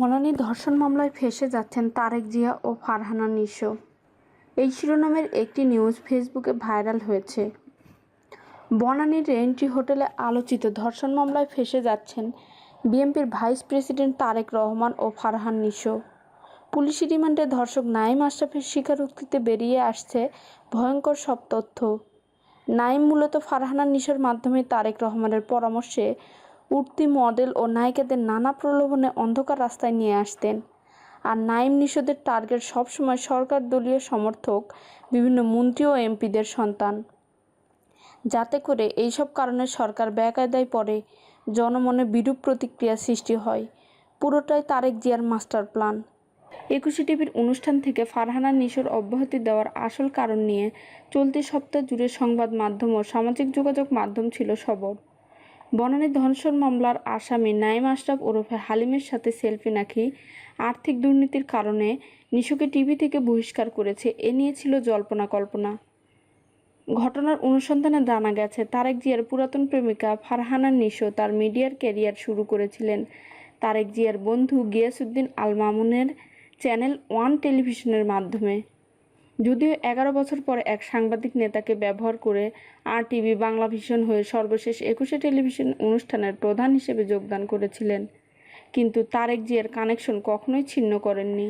বনানী ধর্ষণ মামলায় ফেসে যাচ্ছেন তারেক জিয়া ও ফারহানা নিশো। এই শিরোনামের একটি নিউজ ফেসবুকে ভাইরাল হয়েছে। বনানীর রেন্ট্রি হোটেলে আলোচিত ধর্ষণ মামলায় ফেসে যাচ্ছেন বিএনপির ভাইস প্রেসিডেন্ট তারেক রহমান ও ফারহান নিশো। পুলিশি রিমান্ডে ধর্ষক নাইম আশরাফের স্বীকারোক্তিতে বেরিয়ে আসছে ভয়ঙ্কর সব তথ্য। নাইম মূলত ফারহানা নিশোর মাধ্যমে তারেক রহমানের পরামর্শে উঠতি মডেল ও নায়িকাদের নানা প্রলোভনে অন্ধকার রাস্তায় নিয়ে আসতেন। আর নাইম নিশোদের টার্গেট সবসময় সরকার দলীয় সমর্থক, বিভিন্ন মন্ত্রী ও এমপিদের সন্তান। যাতে করে এইসব কারণে সরকার বেকায়দায় পড়ে, জনমনে বিরূপ প্রতিক্রিয়া সৃষ্টি হয়। পুরোটাই তারেক জিয়ার মাস্টার প্ল্যান। একুশে টিভির অনুষ্ঠান থেকে ফারহানা নিশোর অব্যাহতি দেওয়ার আসল কারণ নিয়ে চলতি সপ্তাহ জুড়ে সংবাদ মাধ্যম ও সামাজিক যোগাযোগ মাধ্যম ছিল সবর। বনানী ধর্ষণ মামলার আসামি নাইম আশরাফ ওরফে হালিমের সাথে সেলফি নাকি আর্থিক দুর্নীতির কারণে নিশুকে টিভি থেকে বহিষ্কার করেছে, এ নিয়ে ছিল জল্পনা কল্পনা। ঘটনার অনুসন্ধানে জানা গেছে, তারেক জিয়ার পুরাতন প্রেমিকা ফারহানা নিশো তার মিডিয়ার ক্যারিয়ার শুরু করেছিলেন। তারেক জিয়ার বন্ধু গিয়াসুদ্দিন আল মামুনের চ্যানেল ওয়ান টেলিভিশনের মাধ্যমে। যদিও এগারো বছর পর এক সাংবাদিক নেতাকে ব্যবহার করে আর টিভি বাংলা ভিশন হয়ে সর্বশেষ একুশে টেলিভিশন অনুষ্ঠানের প্রধান হিসেবে যোগদান করেছিলেন। কিন্তু তারেক জিয়ার কানেকশন কখনোই ছিন্ন করেননি।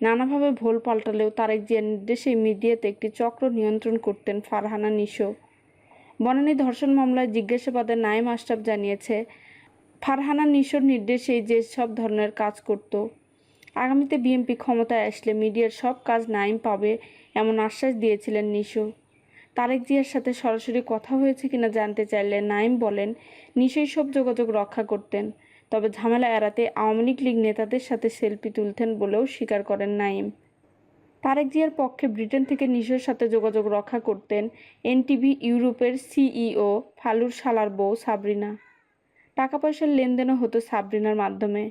নানাভাবে ভোল পাল্টালেও তারেক জিয়ার নির্দেশে মিডিয়াতে একটি চক্র নিয়ন্ত্রণ করতেন ফারহানা নিশো। বনানী ধর্ষণ মামলায় জিজ্ঞাসাবাদে নাইম আশরাফ জানিয়েছে, ফারহানা নিশোর নির্দেশেই যে সব ধরনের কাজ করত। আগামীতে বিএনপি ক্ষমতায় আসলে মিডিয়ার সব কাজ নাইম পাবে, এমন আশ্বাস দিয়েছিলেন নিশো। তারেক জিয়ার সাথে সরাসরি কথা হয়েছে কিনা জানতে চাইলে নাইম বলেন নিশোই সব যোগাযোগ রক্ষা করতেন, তবে ঝামেলা এড়াতে আওয়ামী লীগ লীগ নেতাদের সাথে সেলফি তুলতেন বলেও স্বীকার করেন নাইম। তারেক জিয়ার পক্ষে ব্রিটেন থেকে নিশোর সাথে যোগাযোগ রক্ষা করতেন এনটিভি ইউরোপের সিইও ফালুর শালার বউ সাবরিনা। টাকা পয়সার লেনদেনও হতো সাবরিনার মাধ্যমে।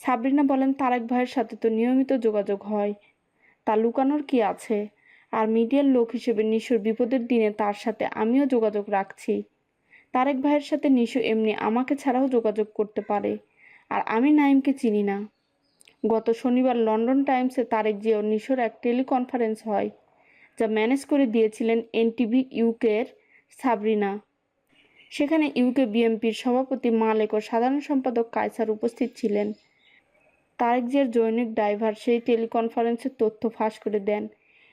সাবরিনা বলেন, তারেক ভাইয়ের সাথে তো নিয়মিত যোগাযোগ হয়। তা লুকানোর কি আছে? আর মিডিয়ার লোক হিসেবে নিশোর বিপদের দিনে তার সাথে আমিও যোগাযোগ রাখছি। তারেক ভাইয়ের সাথে নিশো এমনি আমাকে ছাড়াও যোগাযোগ করতে পারে, আর আমি নাইমকে চিনি না। গত শনিবার লন্ডন টাইমসে তারেক জিয়া ও নিশোর এক টেলিকনফারেন্স হয়, যা ম্যানেজ করে দিয়েছিলেন এনটিভি ইউকের সাবরিনা। সেখানে ইউকে বিএমপির সভাপতি মালেক ও সাধারণ সম্পাদক কায়সার উপস্থিত ছিলেন। তারেক জিয়ার জৈনিক ড্রাইভার সেই টেলিকনফারেন্সের তথ্য ফাঁস করে দেন।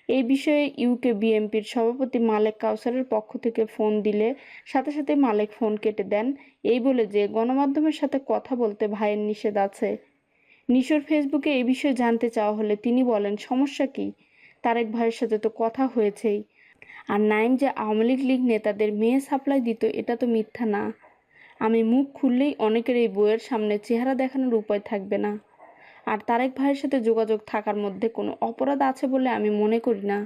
এই বিষয়ে ইউকে বিএমপির সভাপতি মালেক কাউসারের পক্ষ থেকে ফোন দিলে সাথে সাথে মালেক ফোন কেটে দেন। এই বলে যে, গণমাধ্যমের সাথে কথা বলতে ভাইয়ের নিষেধ আছে। নিশোর ফেসবুকে এই বিষয়ে জানতে চাওয়া হলে তিনি বলেন, সমস্যা কি? তারেক ভাইয়ের সাথে তো কথা হয়েছেই। আর নাইম যে আওয়ামী লীগ লীগ নেতাদের মেয়ে সাপ্লাই দিত, এটা তো মিথ্যা না। আমি মুখ খুললেই অনেকের এই বইয়ের সামনে চেহারা দেখানোর উপায় থাকবে না। আর তারেক ভাইয়ের সাথে যোগাযোগ থাকার মধ্যে কোনো অপরাধ আছে বলে আমি মনে করি না।